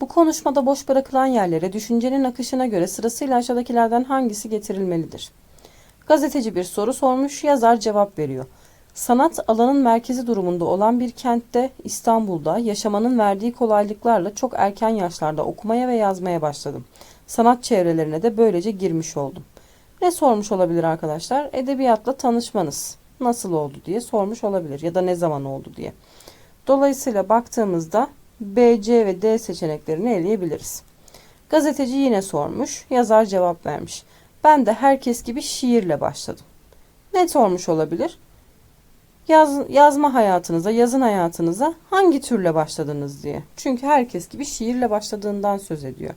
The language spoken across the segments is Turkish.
Bu konuşmada boş bırakılan yerlere düşüncenin akışına göre sırasıyla aşağıdakilerden hangisi getirilmelidir? Gazeteci bir soru sormuş, yazar cevap veriyor. Sanat alanın merkezi durumunda olan bir kentte İstanbul'da yaşamanın verdiği kolaylıklarla çok erken yaşlarda okumaya ve yazmaya başladım. Sanat çevrelerine de böylece girmiş oldum. Ne sormuş olabilir arkadaşlar? Edebiyatla tanışmanız nasıl oldu diye sormuş olabilir ya da ne zaman oldu diye. Dolayısıyla baktığımızda B, C ve D seçeneklerini eleyebiliriz. Gazeteci yine sormuş, yazar cevap vermiş. Ben de herkes gibi şiirle başladım. Ne sormuş olabilir? Yaz, yazma hayatınıza, yazın hayatınıza hangi türle başladınız diye. Çünkü herkes gibi şiirle başladığından söz ediyor.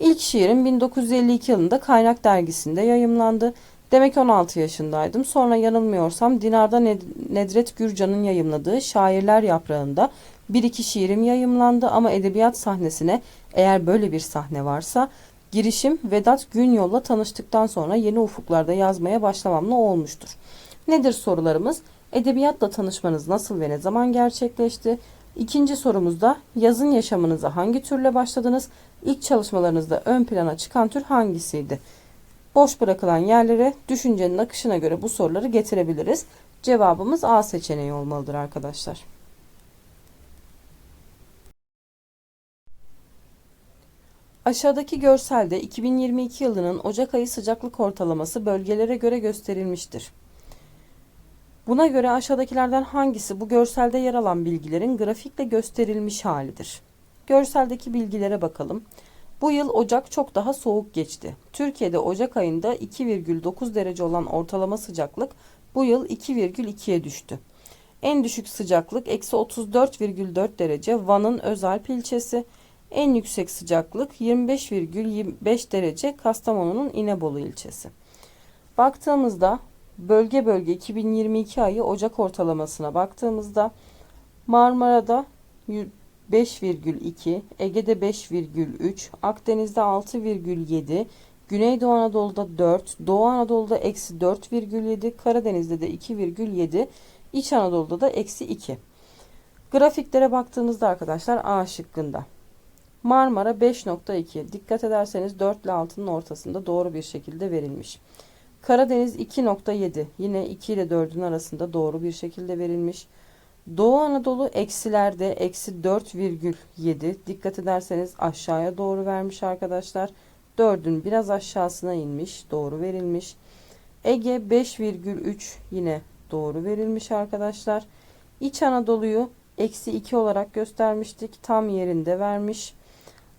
İlk şiirim 1952 yılında Kaynak dergisinde yayımlandı. Demek 16 yaşındaydım. Sonra yanılmıyorsam Dinar'da Ned- Nedret Gürcan'ın yayımladığı Şairler Yaprağı'nda bir iki şiirim yayımlandı ama edebiyat sahnesine eğer böyle bir sahne varsa girişim Vedat Günyol'la tanıştıktan sonra yeni ufuklarda yazmaya başlamamla olmuştur. Nedir sorularımız? Edebiyatla tanışmanız nasıl ve ne zaman gerçekleşti? İkinci sorumuzda yazın yaşamınıza hangi türle başladınız? İlk çalışmalarınızda ön plana çıkan tür hangisiydi? Boş bırakılan yerlere düşüncenin akışına göre bu soruları getirebiliriz. Cevabımız A seçeneği olmalıdır arkadaşlar. Aşağıdaki görselde 2022 yılının Ocak ayı sıcaklık ortalaması bölgelere göre gösterilmiştir. Buna göre aşağıdakilerden hangisi bu görselde yer alan bilgilerin grafikle gösterilmiş halidir? Görseldeki bilgilere bakalım. Bu yıl Ocak çok daha soğuk geçti. Türkiye'de Ocak ayında 2,9 derece olan ortalama sıcaklık bu yıl 2,2'ye düştü. En düşük sıcaklık eksi 34,4 derece Van'ın Özalp ilçesi. En yüksek sıcaklık 25,25 derece Kastamonu'nun İnebolu ilçesi. Baktığımızda bölge bölge 2022 ayı Ocak ortalamasına baktığımızda Marmara'da 5,2, Ege'de 5,3, Akdeniz'de 6,7, Güneydoğu Anadolu'da 4, Doğu Anadolu'da eksi 4,7, Karadeniz'de de 2,7, İç Anadolu'da da eksi 2. Grafiklere baktığımızda arkadaşlar A şıkkında. Marmara 5.2. Dikkat ederseniz 4 ile 6'nın ortasında doğru bir şekilde verilmiş. Karadeniz 2.7. Yine 2 ile 4'ün arasında doğru bir şekilde verilmiş. Doğu Anadolu eksilerde eksi 4,7. Dikkat ederseniz aşağıya doğru vermiş arkadaşlar. 4'ün biraz aşağısına inmiş. Doğru verilmiş. Ege 5,3 yine doğru verilmiş arkadaşlar. İç Anadolu'yu eksi 2 olarak göstermiştik. Tam yerinde vermiş.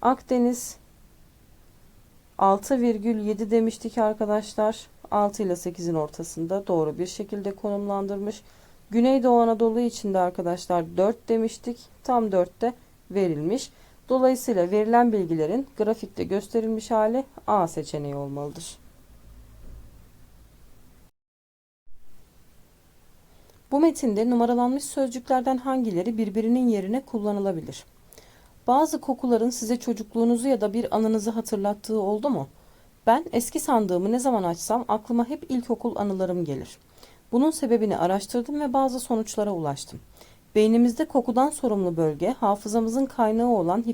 Akdeniz 6,7 demiştik arkadaşlar. 6 ile 8'in ortasında doğru bir şekilde konumlandırmış. Güneydoğu Anadolu için de arkadaşlar 4 demiştik. Tam 4'te verilmiş. Dolayısıyla verilen bilgilerin grafikte gösterilmiş hali A seçeneği olmalıdır. Bu metinde numaralanmış sözcüklerden hangileri birbirinin yerine kullanılabilir? Bazı kokuların size çocukluğunuzu ya da bir anınızı hatırlattığı oldu mu? Ben eski sandığımı ne zaman açsam aklıma hep ilkokul anılarım gelir. Bunun sebebini araştırdım ve bazı sonuçlara ulaştım. Beynimizde kokudan sorumlu bölge hafızamızın kaynağı olan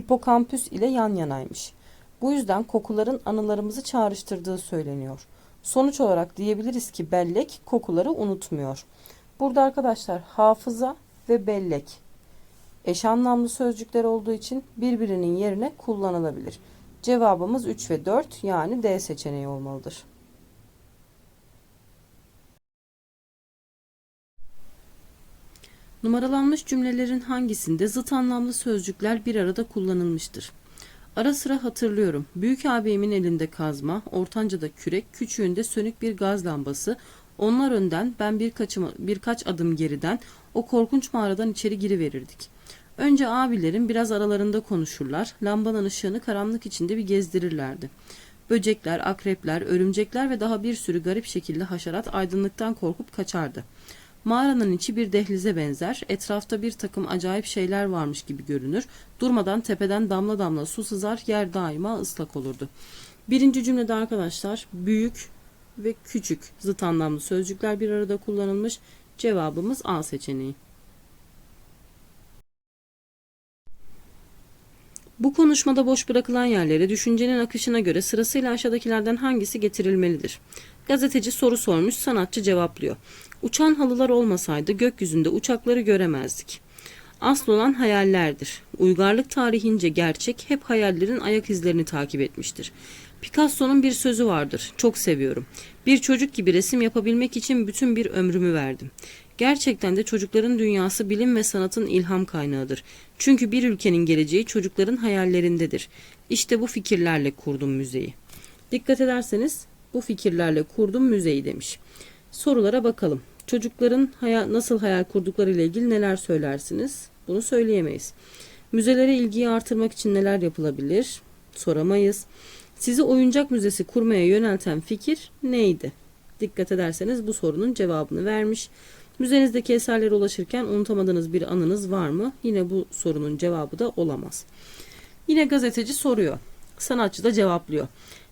hipokampüs ile yan yanaymış. Bu yüzden kokuların anılarımızı çağrıştırdığı söyleniyor. Sonuç olarak diyebiliriz ki bellek kokuları unutmuyor. Burada arkadaşlar hafıza ve bellek eş anlamlı sözcükler olduğu için birbirinin yerine kullanılabilir. Cevabımız 3 ve 4 yani D seçeneği olmalıdır. Numaralanmış cümlelerin hangisinde zıt anlamlı sözcükler bir arada kullanılmıştır? Ara sıra hatırlıyorum. Büyük abimin elinde kazma, ortancada kürek, küçüğünde sönük bir gaz lambası. Onlar önden, ben birkaç, birkaç adım geriden o korkunç mağaradan içeri giriverirdik. Önce abilerim biraz aralarında konuşurlar, lambanın ışığını karanlık içinde bir gezdirirlerdi. Böcekler, akrepler, örümcekler ve daha bir sürü garip şekilde haşerat aydınlıktan korkup kaçardı. Mağaranın içi bir dehlize benzer, etrafta bir takım acayip şeyler varmış gibi görünür. Durmadan tepeden damla damla su sızar, yer daima ıslak olurdu. Birinci cümlede arkadaşlar büyük ve küçük zıt anlamlı sözcükler bir arada kullanılmış. Cevabımız A seçeneği. Bu konuşmada boş bırakılan yerlere düşüncenin akışına göre sırasıyla aşağıdakilerden hangisi getirilmelidir? Gazeteci soru sormuş, sanatçı cevaplıyor. Uçan halılar olmasaydı gökyüzünde uçakları göremezdik. Asıl olan hayallerdir. Uygarlık tarihince gerçek hep hayallerin ayak izlerini takip etmiştir. Picasso'nun bir sözü vardır. Çok seviyorum. Bir çocuk gibi resim yapabilmek için bütün bir ömrümü verdim. Gerçekten de çocukların dünyası bilim ve sanatın ilham kaynağıdır. Çünkü bir ülkenin geleceği çocukların hayallerindedir. İşte bu fikirlerle kurdum müzeyi. Dikkat ederseniz bu fikirlerle kurdum müzeyi demiş. Sorulara bakalım. Çocukların hayal, nasıl hayal kurdukları ile ilgili neler söylersiniz? Bunu söyleyemeyiz. Müzelere ilgiyi artırmak için neler yapılabilir? Soramayız. Sizi oyuncak müzesi kurmaya yönelten fikir neydi? Dikkat ederseniz bu sorunun cevabını vermiş. Müzenizdeki eserlere ulaşırken unutamadığınız bir anınız var mı? Yine bu sorunun cevabı da olamaz. Yine gazeteci soruyor. Sanatçı da cevaplıyor.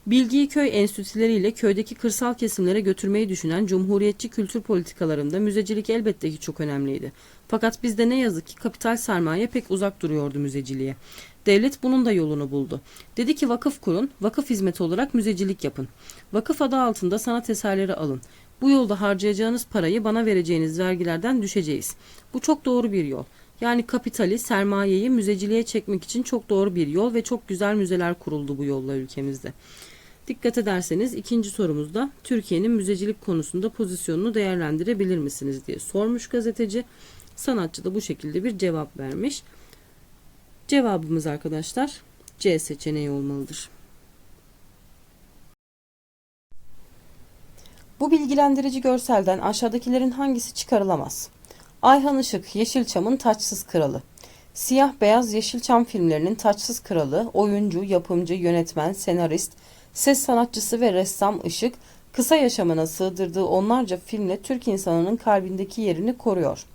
Bilgiyi köy enstitüleriyle köydeki kırsal kesimlere götürmeyi düşünen cumhuriyetçi kültür politikalarında müzecilik elbette ki çok önemliydi. Fakat bizde ne yazık ki kapital sermaye pek uzak duruyordu müzeciliğe. Devlet bunun da yolunu buldu. Dedi ki vakıf kurun, vakıf hizmeti olarak müzecilik yapın. Vakıf adı altında sanat eserleri alın. Bu yolda harcayacağınız parayı bana vereceğiniz vergilerden düşeceğiz. Bu çok doğru bir yol. Yani kapitali, sermayeyi müzeciliğe çekmek için çok doğru bir yol ve çok güzel müzeler kuruldu bu yolla ülkemizde. Dikkat ederseniz ikinci sorumuzda Türkiye'nin müzecilik konusunda pozisyonunu değerlendirebilir misiniz diye sormuş gazeteci. Sanatçı da bu şekilde bir cevap vermiş. Cevabımız arkadaşlar C seçeneği olmalıdır. Bu bilgilendirici görselden aşağıdakilerin hangisi çıkarılamaz? Ayhan Işık, Yeşilçam'ın Taçsız Kralı. Siyah Beyaz Yeşilçam filmlerinin Taçsız Kralı, oyuncu, yapımcı, yönetmen, senarist, ses sanatçısı ve ressam Işık, kısa yaşamına sığdırdığı onlarca filmle Türk insanının kalbindeki yerini koruyor.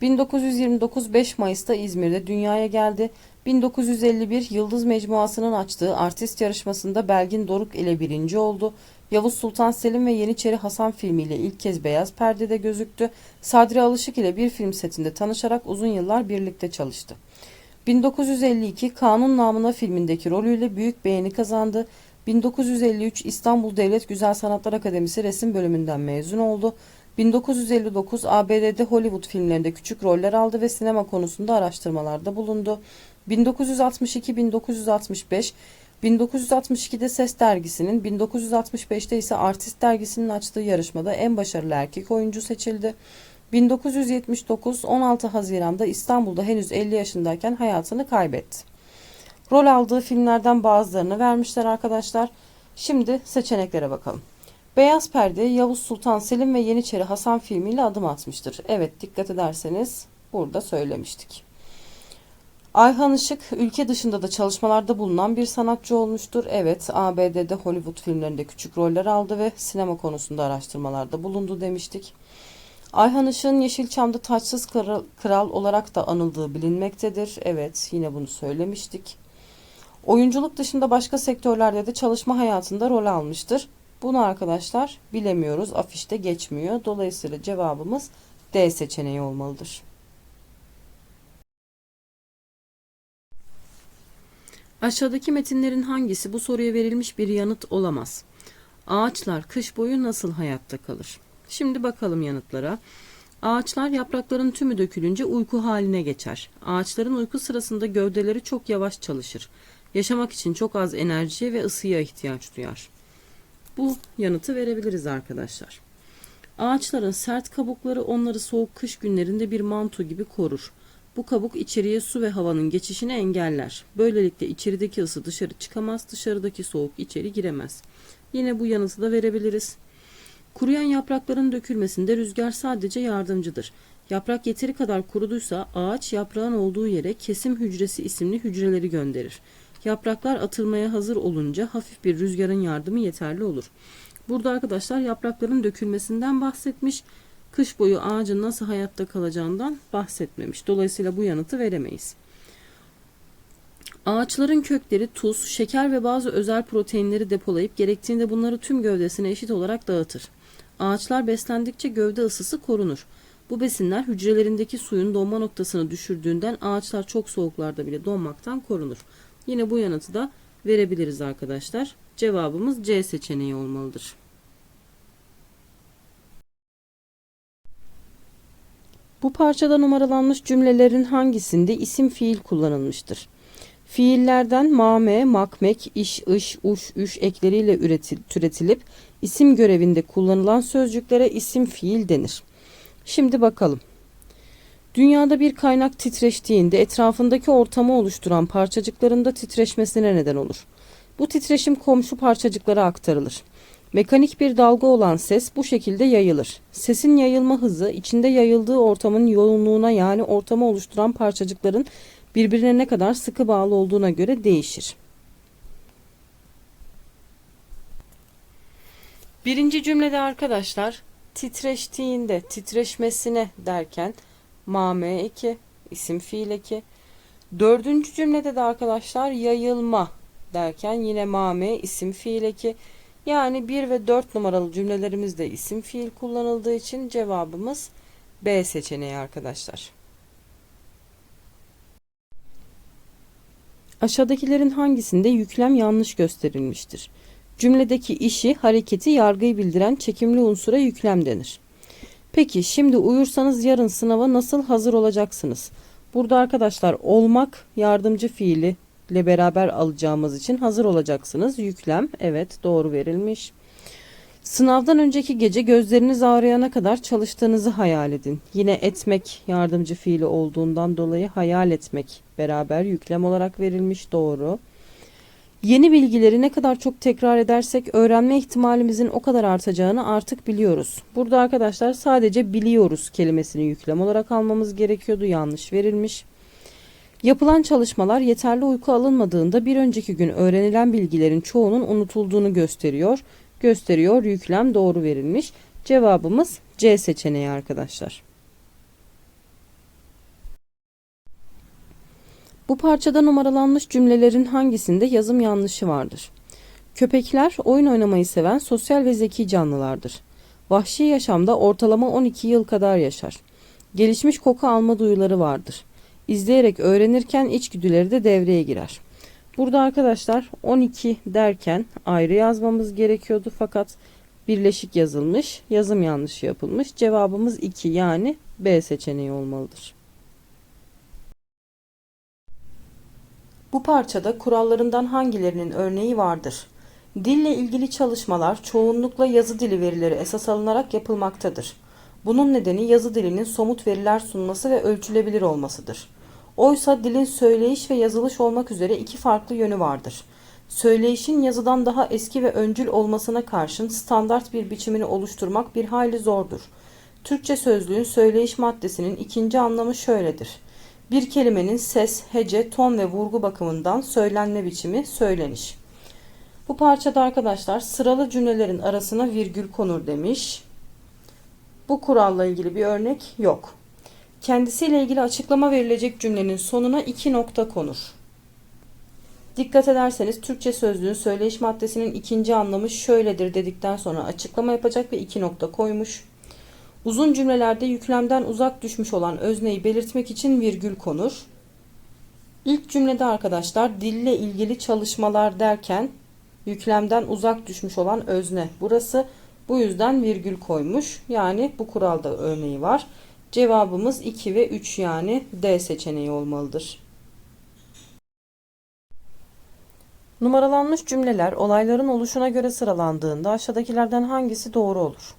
1929 5 Mayıs'ta İzmir'de dünyaya geldi. 1951 Yıldız Mecmuası'nın açtığı artist yarışmasında Belgin Doruk ile birinci oldu. Yavuz Sultan Selim ve Yeniçeri Hasan filmiyle ilk kez beyaz perdede gözüktü. Sadri Alışık ile bir film setinde tanışarak uzun yıllar birlikte çalıştı. 1952 Kanun Namına filmindeki rolüyle büyük beğeni kazandı. 1953 İstanbul Devlet Güzel Sanatlar Akademisi resim bölümünden mezun oldu. 1959 ABD'de Hollywood filmlerinde küçük roller aldı ve sinema konusunda araştırmalarda bulundu. 1962-1965 1962'de Ses dergisinin, 1965'te ise Artist dergisinin açtığı yarışmada en başarılı erkek oyuncu seçildi. 1979 16 Haziran'da İstanbul'da henüz 50 yaşındayken hayatını kaybetti. Rol aldığı filmlerden bazılarını vermişler arkadaşlar. Şimdi seçeneklere bakalım. Beyaz Perde Yavuz Sultan Selim ve Yeniçeri Hasan filmiyle adım atmıştır. Evet dikkat ederseniz burada söylemiştik. Ayhan Işık ülke dışında da çalışmalarda bulunan bir sanatçı olmuştur. Evet ABD'de Hollywood filmlerinde küçük roller aldı ve sinema konusunda araştırmalarda bulundu demiştik. Ayhan Işık'ın Yeşilçam'da taçsız kral, kral olarak da anıldığı bilinmektedir. Evet yine bunu söylemiştik. Oyunculuk dışında başka sektörlerde de çalışma hayatında rol almıştır. Bunu arkadaşlar bilemiyoruz. Afişte geçmiyor. Dolayısıyla cevabımız D seçeneği olmalıdır. Aşağıdaki metinlerin hangisi bu soruya verilmiş bir yanıt olamaz? Ağaçlar kış boyu nasıl hayatta kalır? Şimdi bakalım yanıtlara. Ağaçlar yaprakların tümü dökülünce uyku haline geçer. Ağaçların uyku sırasında gövdeleri çok yavaş çalışır. Yaşamak için çok az enerjiye ve ısıya ihtiyaç duyar. Bu yanıtı verebiliriz arkadaşlar. Ağaçların sert kabukları onları soğuk kış günlerinde bir manto gibi korur. Bu kabuk içeriye su ve havanın geçişini engeller. Böylelikle içerideki ısı dışarı çıkamaz, dışarıdaki soğuk içeri giremez. Yine bu yanıtı da verebiliriz. Kuruyan yaprakların dökülmesinde rüzgar sadece yardımcıdır. Yaprak yeteri kadar kuruduysa ağaç yaprağın olduğu yere kesim hücresi isimli hücreleri gönderir. Yapraklar atılmaya hazır olunca hafif bir rüzgarın yardımı yeterli olur. Burada arkadaşlar yaprakların dökülmesinden bahsetmiş. Kış boyu ağacın nasıl hayatta kalacağından bahsetmemiş. Dolayısıyla bu yanıtı veremeyiz. Ağaçların kökleri tuz, şeker ve bazı özel proteinleri depolayıp gerektiğinde bunları tüm gövdesine eşit olarak dağıtır. Ağaçlar beslendikçe gövde ısısı korunur. Bu besinler hücrelerindeki suyun donma noktasını düşürdüğünden ağaçlar çok soğuklarda bile donmaktan korunur. Yine bu yanıtı da verebiliriz arkadaşlar. Cevabımız C seçeneği olmalıdır. Bu parçada numaralanmış cümlelerin hangisinde isim fiil kullanılmıştır? Fiillerden mame, makmek, iş, ış, uş, üş ekleriyle üretil, türetilip isim görevinde kullanılan sözcüklere isim fiil denir. Şimdi bakalım. Dünyada bir kaynak titreştiğinde etrafındaki ortamı oluşturan parçacıklarında titreşmesine neden olur. Bu titreşim komşu parçacıklara aktarılır. Mekanik bir dalga olan ses bu şekilde yayılır. Sesin yayılma hızı içinde yayıldığı ortamın yoğunluğuna yani ortamı oluşturan parçacıkların birbirine ne kadar sıkı bağlı olduğuna göre değişir. Birinci cümlede arkadaşlar titreştiğinde titreşmesine derken mame eki isim fiil eki. Dördüncü cümlede de arkadaşlar yayılma derken yine mame isim fiil eki. Yani 1 ve 4 numaralı cümlelerimizde isim fiil kullanıldığı için cevabımız B seçeneği arkadaşlar. Aşağıdakilerin hangisinde yüklem yanlış gösterilmiştir? Cümledeki işi, hareketi, yargıyı bildiren çekimli unsura yüklem denir. Peki şimdi uyursanız yarın sınava nasıl hazır olacaksınız? Burada arkadaşlar olmak yardımcı fiili ile beraber alacağımız için hazır olacaksınız. Yüklem evet doğru verilmiş. Sınavdan önceki gece gözleriniz ağrıyana kadar çalıştığınızı hayal edin. Yine etmek yardımcı fiili olduğundan dolayı hayal etmek beraber yüklem olarak verilmiş doğru. Yeni bilgileri ne kadar çok tekrar edersek öğrenme ihtimalimizin o kadar artacağını artık biliyoruz. Burada arkadaşlar sadece biliyoruz kelimesini yüklem olarak almamız gerekiyordu. Yanlış verilmiş. Yapılan çalışmalar yeterli uyku alınmadığında bir önceki gün öğrenilen bilgilerin çoğunun unutulduğunu gösteriyor. Gösteriyor yüklem doğru verilmiş. Cevabımız C seçeneği arkadaşlar. Bu parçada numaralanmış cümlelerin hangisinde yazım yanlışı vardır? Köpekler oyun oynamayı seven sosyal ve zeki canlılardır. Vahşi yaşamda ortalama 12 yıl kadar yaşar. Gelişmiş koku alma duyuları vardır. İzleyerek öğrenirken içgüdüleri de devreye girer. Burada arkadaşlar 12 derken ayrı yazmamız gerekiyordu fakat birleşik yazılmış, yazım yanlışı yapılmış. Cevabımız 2 yani B seçeneği olmalıdır. Bu parçada kurallarından hangilerinin örneği vardır? Dille ilgili çalışmalar çoğunlukla yazı dili verileri esas alınarak yapılmaktadır. Bunun nedeni yazı dilinin somut veriler sunması ve ölçülebilir olmasıdır. Oysa dilin söyleyiş ve yazılış olmak üzere iki farklı yönü vardır. Söyleyişin yazıdan daha eski ve öncül olmasına karşın standart bir biçimini oluşturmak bir hayli zordur. Türkçe sözlüğün söyleyiş maddesinin ikinci anlamı şöyledir. Bir kelimenin ses, hece, ton ve vurgu bakımından söylenme biçimi söyleniş. Bu parçada arkadaşlar sıralı cümlelerin arasına virgül konur demiş. Bu kuralla ilgili bir örnek yok. Kendisiyle ilgili açıklama verilecek cümlenin sonuna iki nokta konur. Dikkat ederseniz Türkçe sözlüğün söyleyiş maddesinin ikinci anlamı şöyledir dedikten sonra açıklama yapacak ve iki nokta koymuş. Uzun cümlelerde yüklemden uzak düşmüş olan özneyi belirtmek için virgül konur. İlk cümlede arkadaşlar dille ilgili çalışmalar derken yüklemden uzak düşmüş olan özne. Burası bu yüzden virgül koymuş. Yani bu kuralda örneği var. Cevabımız 2 ve 3 yani D seçeneği olmalıdır. Numaralanmış cümleler olayların oluşuna göre sıralandığında aşağıdakilerden hangisi doğru olur?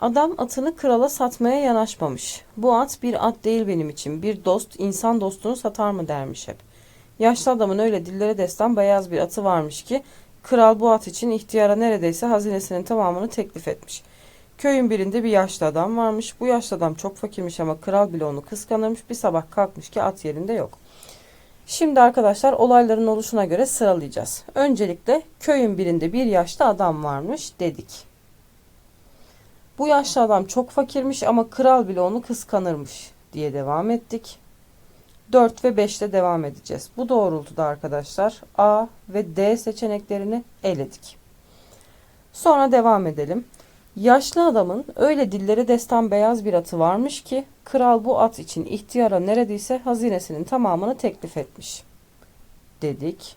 Adam atını krala satmaya yanaşmamış. Bu at bir at değil benim için. Bir dost insan dostunu satar mı dermiş hep. Yaşlı adamın öyle dillere destan beyaz bir atı varmış ki kral bu at için ihtiyara neredeyse hazinesinin tamamını teklif etmiş. Köyün birinde bir yaşlı adam varmış. Bu yaşlı adam çok fakirmiş ama kral bile onu kıskanırmış. Bir sabah kalkmış ki at yerinde yok. Şimdi arkadaşlar olayların oluşuna göre sıralayacağız. Öncelikle köyün birinde bir yaşlı adam varmış dedik. Bu yaşlı adam çok fakirmiş ama kral bile onu kıskanırmış diye devam ettik. 4 ve 5 ile devam edeceğiz. Bu doğrultuda arkadaşlar A ve D seçeneklerini eledik. Sonra devam edelim. Yaşlı adamın öyle dillere destan beyaz bir atı varmış ki kral bu at için ihtiyara neredeyse hazinesinin tamamını teklif etmiş. dedik.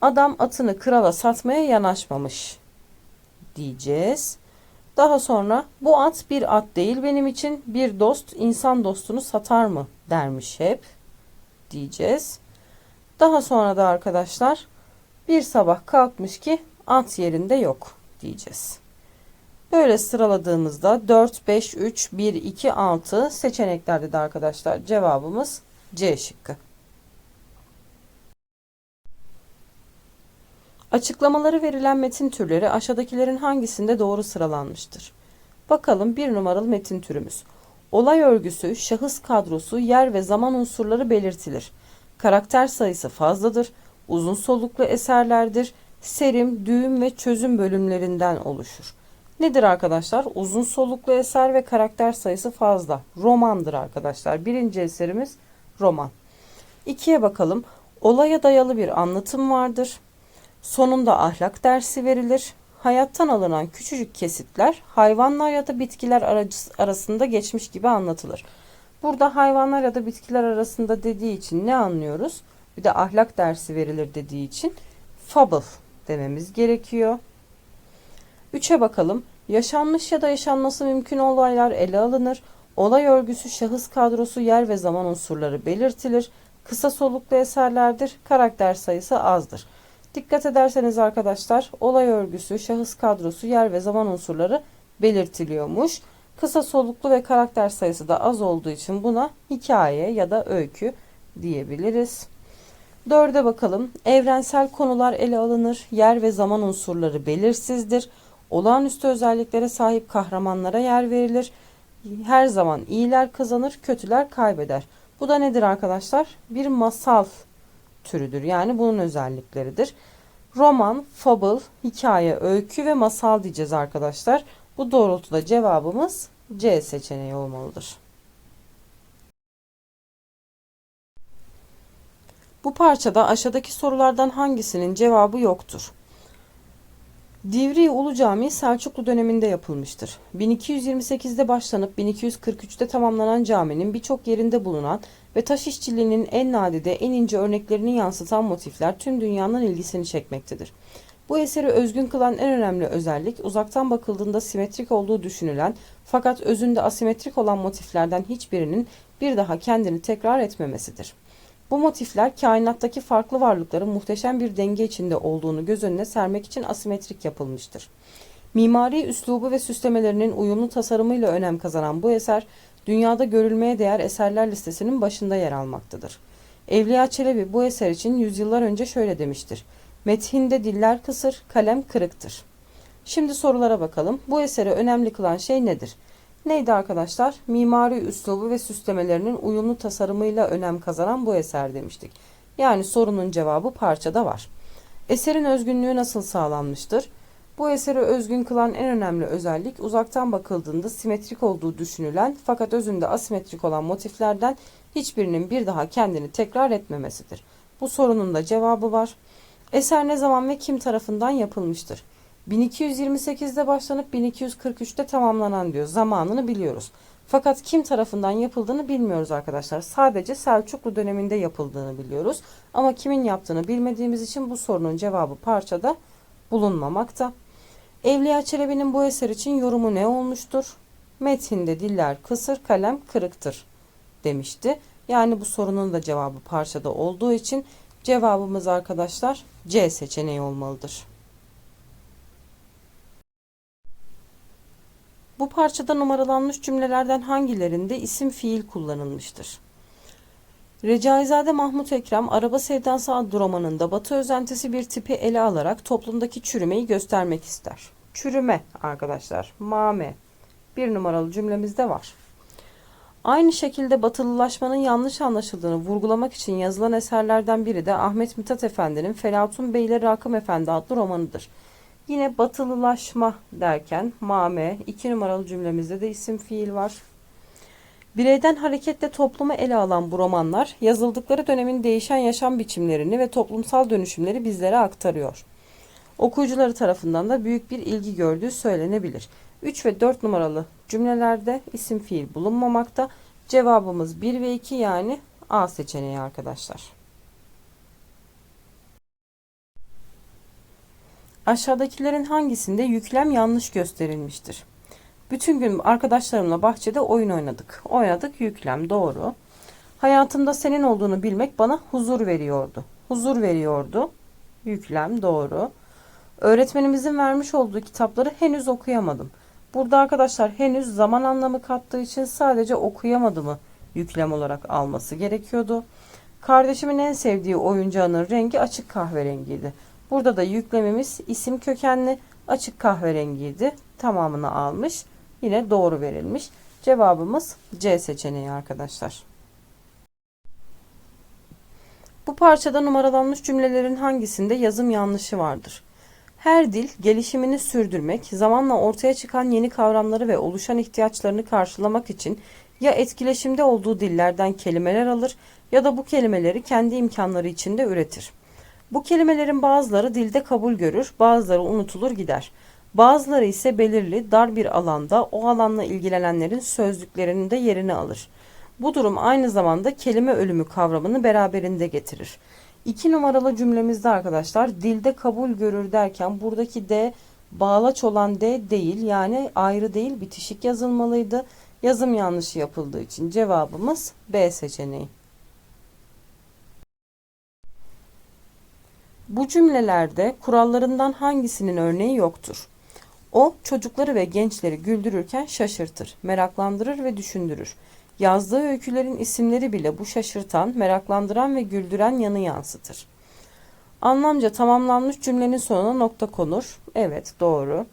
Adam atını krala satmaya yanaşmamış diyeceğiz. Daha sonra bu at bir at değil benim için bir dost insan dostunu satar mı dermiş hep diyeceğiz. Daha sonra da arkadaşlar bir sabah kalkmış ki at yerinde yok diyeceğiz. Böyle sıraladığımızda 4, 5, 3, 1, 2, 6 seçeneklerde de arkadaşlar cevabımız C şıkkı. Açıklamaları verilen metin türleri aşağıdakilerin hangisinde doğru sıralanmıştır? Bakalım bir numaralı metin türümüz. Olay örgüsü, şahıs kadrosu, yer ve zaman unsurları belirtilir. Karakter sayısı fazladır. Uzun soluklu eserlerdir. Serim, düğüm ve çözüm bölümlerinden oluşur. Nedir arkadaşlar? Uzun soluklu eser ve karakter sayısı fazla. Romandır arkadaşlar. Birinci eserimiz roman. İkiye bakalım. Olaya dayalı bir anlatım vardır. Sonunda ahlak dersi verilir. Hayattan alınan küçücük kesitler hayvanlar ya da bitkiler arasında geçmiş gibi anlatılır. Burada hayvanlar ya da bitkiler arasında dediği için ne anlıyoruz? Bir de ahlak dersi verilir dediği için fable dememiz gerekiyor. Üçe bakalım. Yaşanmış ya da yaşanması mümkün olaylar ele alınır. Olay örgüsü, şahıs kadrosu, yer ve zaman unsurları belirtilir. Kısa soluklu eserlerdir. Karakter sayısı azdır. Dikkat ederseniz arkadaşlar olay örgüsü, şahıs kadrosu, yer ve zaman unsurları belirtiliyormuş. Kısa soluklu ve karakter sayısı da az olduğu için buna hikaye ya da öykü diyebiliriz. Dörde bakalım. Evrensel konular ele alınır. Yer ve zaman unsurları belirsizdir. Olağanüstü özelliklere sahip kahramanlara yer verilir. Her zaman iyiler kazanır, kötüler kaybeder. Bu da nedir arkadaşlar? Bir masal türüdür. Yani bunun özellikleridir. Roman, fable, hikaye, öykü ve masal diyeceğiz arkadaşlar. Bu doğrultuda cevabımız C seçeneği olmalıdır. Bu parçada aşağıdaki sorulardan hangisinin cevabı yoktur? Divri Ulu Camii Selçuklu döneminde yapılmıştır. 1228'de başlanıp 1243'te tamamlanan caminin birçok yerinde bulunan ve taş işçiliğinin en nadide en ince örneklerini yansıtan motifler tüm dünyanın ilgisini çekmektedir. Bu eseri özgün kılan en önemli özellik uzaktan bakıldığında simetrik olduğu düşünülen fakat özünde asimetrik olan motiflerden hiçbirinin bir daha kendini tekrar etmemesidir. Bu motifler kainattaki farklı varlıkların muhteşem bir denge içinde olduğunu göz önüne sermek için asimetrik yapılmıştır. Mimari üslubu ve süslemelerinin uyumlu tasarımıyla önem kazanan bu eser, dünyada görülmeye değer eserler listesinin başında yer almaktadır. Evliya Çelebi bu eser için yüzyıllar önce şöyle demiştir. Methinde diller kısır, kalem kırıktır. Şimdi sorulara bakalım. Bu eseri önemli kılan şey nedir? Neydi arkadaşlar? Mimari üslubu ve süslemelerinin uyumlu tasarımıyla önem kazanan bu eser demiştik. Yani sorunun cevabı parçada var. Eserin özgünlüğü nasıl sağlanmıştır? Bu eseri özgün kılan en önemli özellik uzaktan bakıldığında simetrik olduğu düşünülen fakat özünde asimetrik olan motiflerden hiçbirinin bir daha kendini tekrar etmemesidir. Bu sorunun da cevabı var. Eser ne zaman ve kim tarafından yapılmıştır? 1228'de başlanıp 1243'te tamamlanan diyor. Zamanını biliyoruz. Fakat kim tarafından yapıldığını bilmiyoruz arkadaşlar. Sadece Selçuklu döneminde yapıldığını biliyoruz. Ama kimin yaptığını bilmediğimiz için bu sorunun cevabı parçada bulunmamakta. Evliya Çelebi'nin bu eser için yorumu ne olmuştur? Metinde diller kısır, kalem kırıktır demişti. Yani bu sorunun da cevabı parçada olduğu için cevabımız arkadaşlar C seçeneği olmalıdır. Bu parçada numaralanmış cümlelerden hangilerinde isim fiil kullanılmıştır? Recaizade Mahmut Ekrem Araba Sevdası adlı romanında batı özentisi bir tipi ele alarak toplumdaki çürümeyi göstermek ister. Çürüme arkadaşlar. Mame. Bir numaralı cümlemizde var. Aynı şekilde batılılaşmanın yanlış anlaşıldığını vurgulamak için yazılan eserlerden biri de Ahmet Mithat Efendi'nin Felatun Bey ile Rakım Efendi adlı romanıdır. Yine batılılaşma derken mame iki numaralı cümlemizde de isim fiil var. Bireyden hareketle toplumu ele alan bu romanlar yazıldıkları dönemin değişen yaşam biçimlerini ve toplumsal dönüşümleri bizlere aktarıyor. Okuyucuları tarafından da büyük bir ilgi gördüğü söylenebilir. 3 ve 4 numaralı cümlelerde isim fiil bulunmamakta. Cevabımız 1 ve 2 yani A seçeneği arkadaşlar. Aşağıdakilerin hangisinde yüklem yanlış gösterilmiştir? Bütün gün arkadaşlarımla bahçede oyun oynadık. Oynadık yüklem doğru. Hayatımda senin olduğunu bilmek bana huzur veriyordu. Huzur veriyordu. Yüklem doğru. Öğretmenimizin vermiş olduğu kitapları henüz okuyamadım. Burada arkadaşlar henüz zaman anlamı kattığı için sadece okuyamadımı yüklem olarak alması gerekiyordu. Kardeşimin en sevdiği oyuncağının rengi açık kahverengiydi. Burada da yüklemimiz isim kökenli açık kahverengiydi. Tamamını almış. Yine doğru verilmiş. Cevabımız C seçeneği arkadaşlar. Bu parçada numaralanmış cümlelerin hangisinde yazım yanlışı vardır? Her dil gelişimini sürdürmek, zamanla ortaya çıkan yeni kavramları ve oluşan ihtiyaçlarını karşılamak için ya etkileşimde olduğu dillerden kelimeler alır ya da bu kelimeleri kendi imkanları içinde üretir. Bu kelimelerin bazıları dilde kabul görür, bazıları unutulur gider. Bazıları ise belirli, dar bir alanda o alanla ilgilenenlerin sözlüklerinin de yerini alır. Bu durum aynı zamanda kelime ölümü kavramını beraberinde getirir. İki numaralı cümlemizde arkadaşlar dilde kabul görür derken buradaki D bağlaç olan D değil yani ayrı değil bitişik yazılmalıydı. Yazım yanlışı yapıldığı için cevabımız B seçeneği. Bu cümlelerde kurallarından hangisinin örneği yoktur? O çocukları ve gençleri güldürürken şaşırtır, meraklandırır ve düşündürür. Yazdığı öykülerin isimleri bile bu şaşırtan, meraklandıran ve güldüren yanı yansıtır. Anlamca tamamlanmış cümlenin sonuna nokta konur. Evet, doğru.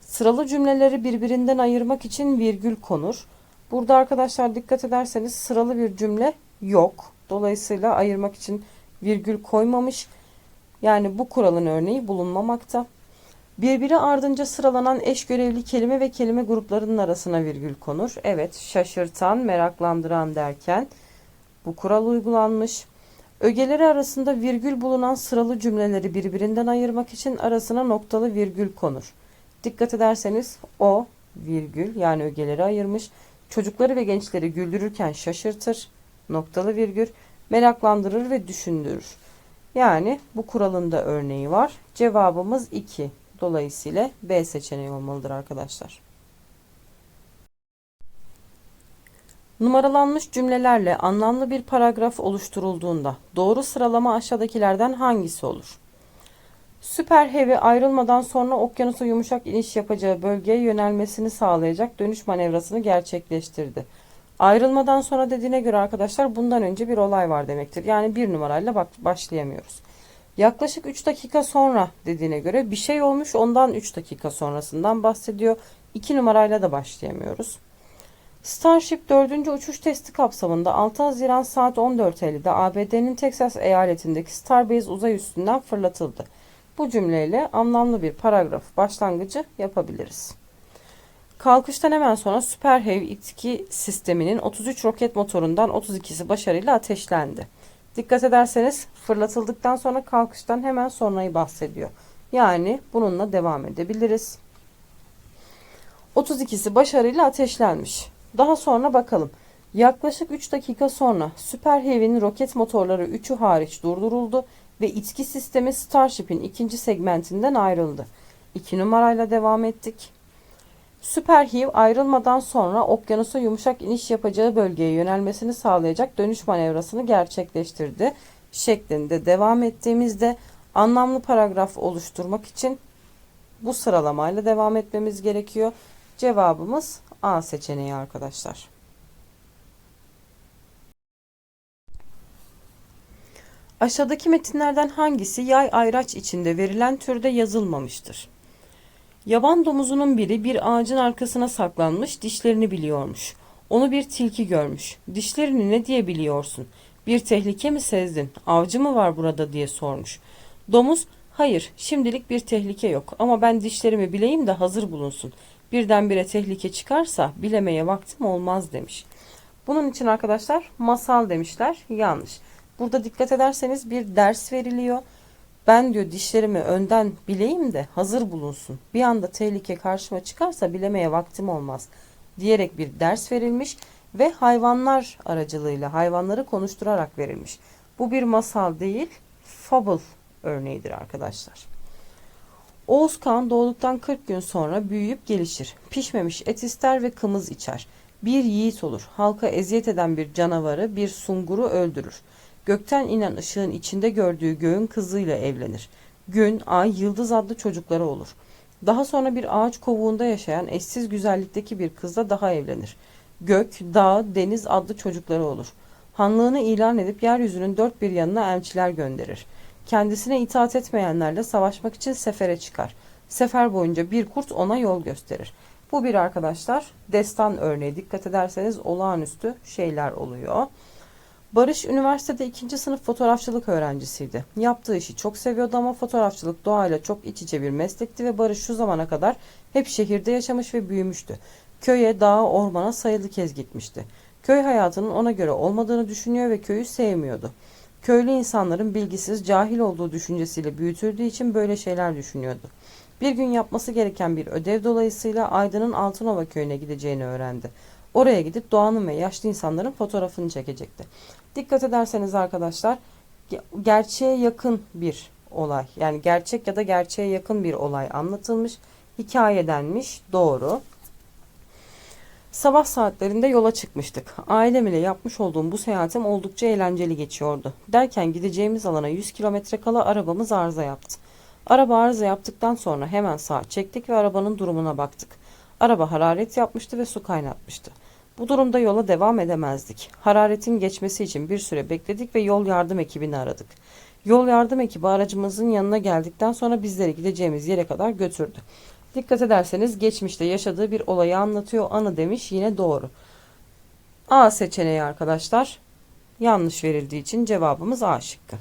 Sıralı cümleleri birbirinden ayırmak için virgül konur. Burada arkadaşlar dikkat ederseniz sıralı bir cümle yok. Dolayısıyla ayırmak için virgül koymamış. Yani bu kuralın örneği bulunmamakta. Birbiri ardınca sıralanan eş görevli kelime ve kelime gruplarının arasına virgül konur. Evet, şaşırtan, meraklandıran derken bu kural uygulanmış. Ögeleri arasında virgül bulunan sıralı cümleleri birbirinden ayırmak için arasına noktalı virgül konur. Dikkat ederseniz o virgül yani ögeleri ayırmış. Çocukları ve gençleri güldürürken şaşırtır, noktalı virgül, meraklandırır ve düşündürür. Yani bu kuralın da örneği var. Cevabımız 2. Dolayısıyla B seçeneği olmalıdır arkadaşlar. Numaralanmış cümlelerle anlamlı bir paragraf oluşturulduğunda doğru sıralama aşağıdakilerden hangisi olur? Süper Heavy ayrılmadan sonra okyanusa yumuşak iniş yapacağı bölgeye yönelmesini sağlayacak dönüş manevrasını gerçekleştirdi. Ayrılmadan sonra dediğine göre arkadaşlar bundan önce bir olay var demektir. Yani bir numarayla başlayamıyoruz. Yaklaşık 3 dakika sonra dediğine göre bir şey olmuş ondan 3 dakika sonrasından bahsediyor. 2 numarayla da başlayamıyoruz. Starship 4. uçuş testi kapsamında 6 Haziran saat 14.50'de ABD'nin Texas eyaletindeki Starbase uzay üstünden fırlatıldı. Bu cümleyle anlamlı bir paragraf başlangıcı yapabiliriz. Kalkıştan hemen sonra Super Heavy 2 sisteminin 33 roket motorundan 32'si başarıyla ateşlendi. Dikkat ederseniz fırlatıldıktan sonra kalkıştan hemen sonrayı bahsediyor. Yani bununla devam edebiliriz. 32'si başarıyla ateşlenmiş. Daha sonra bakalım. Yaklaşık 3 dakika sonra Super Heavy'nin roket motorları 3'ü hariç durduruldu ve içki sistemi Starship'in ikinci segmentinden ayrıldı. 2 numarayla devam ettik. Super Heave ayrılmadan sonra okyanusa yumuşak iniş yapacağı bölgeye yönelmesini sağlayacak dönüş manevrasını gerçekleştirdi şeklinde devam ettiğimizde anlamlı paragraf oluşturmak için bu sıralamayla devam etmemiz gerekiyor. Cevabımız A seçeneği arkadaşlar. Aşağıdaki metinlerden hangisi yay ayraç içinde verilen türde yazılmamıştır? Yaban domuzunun biri bir ağacın arkasına saklanmış dişlerini biliyormuş. Onu bir tilki görmüş. Dişlerini ne diye biliyorsun? Bir tehlike mi sezdin? Avcı mı var burada diye sormuş. Domuz hayır şimdilik bir tehlike yok ama ben dişlerimi bileyim de hazır bulunsun. Birdenbire tehlike çıkarsa bilemeye vaktim olmaz demiş. Bunun için arkadaşlar masal demişler yanlış. Burada dikkat ederseniz bir ders veriliyor. Ben diyor dişlerimi önden bileyim de hazır bulunsun. Bir anda tehlike karşıma çıkarsa bilemeye vaktim olmaz diyerek bir ders verilmiş ve hayvanlar aracılığıyla hayvanları konuşturarak verilmiş. Bu bir masal değil, fable örneğidir arkadaşlar. Oğuz Kağan doğduktan 40 gün sonra büyüyüp gelişir. Pişmemiş et ister ve kımız içer. Bir yiğit olur. Halka eziyet eden bir canavarı, bir sunguru öldürür. Gökten inen ışığın içinde gördüğü göğün kızıyla evlenir. Gün, ay, yıldız adlı çocukları olur. Daha sonra bir ağaç kovuğunda yaşayan eşsiz güzellikteki bir kızla daha evlenir. Gök, dağ, deniz adlı çocukları olur. Hanlığını ilan edip yeryüzünün dört bir yanına elçiler gönderir. Kendisine itaat etmeyenlerle savaşmak için sefere çıkar. Sefer boyunca bir kurt ona yol gösterir. Bu bir arkadaşlar destan örneği. Dikkat ederseniz olağanüstü şeyler oluyor. Barış üniversitede ikinci sınıf fotoğrafçılık öğrencisiydi. Yaptığı işi çok seviyordu ama fotoğrafçılık doğayla çok iç içe bir meslekti ve Barış şu zamana kadar hep şehirde yaşamış ve büyümüştü. Köye, dağa, ormana sayılı kez gitmişti. Köy hayatının ona göre olmadığını düşünüyor ve köyü sevmiyordu. Köylü insanların bilgisiz, cahil olduğu düşüncesiyle büyütüldüğü için böyle şeyler düşünüyordu. Bir gün yapması gereken bir ödev dolayısıyla Aydın'ın Altınova köyüne gideceğini öğrendi. Oraya gidip doğanın ve yaşlı insanların fotoğrafını çekecekti. Dikkat ederseniz arkadaşlar ge- gerçeğe yakın bir olay yani gerçek ya da gerçeğe yakın bir olay anlatılmış. Hikayedenmiş doğru. Sabah saatlerinde yola çıkmıştık. Ailem ile yapmış olduğum bu seyahatim oldukça eğlenceli geçiyordu. Derken gideceğimiz alana 100 kilometre kala arabamız arıza yaptı. Araba arıza yaptıktan sonra hemen sağa çektik ve arabanın durumuna baktık. Araba hararet yapmıştı ve su kaynatmıştı. Bu durumda yola devam edemezdik. Hararetin geçmesi için bir süre bekledik ve yol yardım ekibini aradık. Yol yardım ekibi aracımızın yanına geldikten sonra bizleri gideceğimiz yere kadar götürdü. Dikkat ederseniz geçmişte yaşadığı bir olayı anlatıyor. Anı demiş yine doğru. A seçeneği arkadaşlar yanlış verildiği için cevabımız A şıkkı.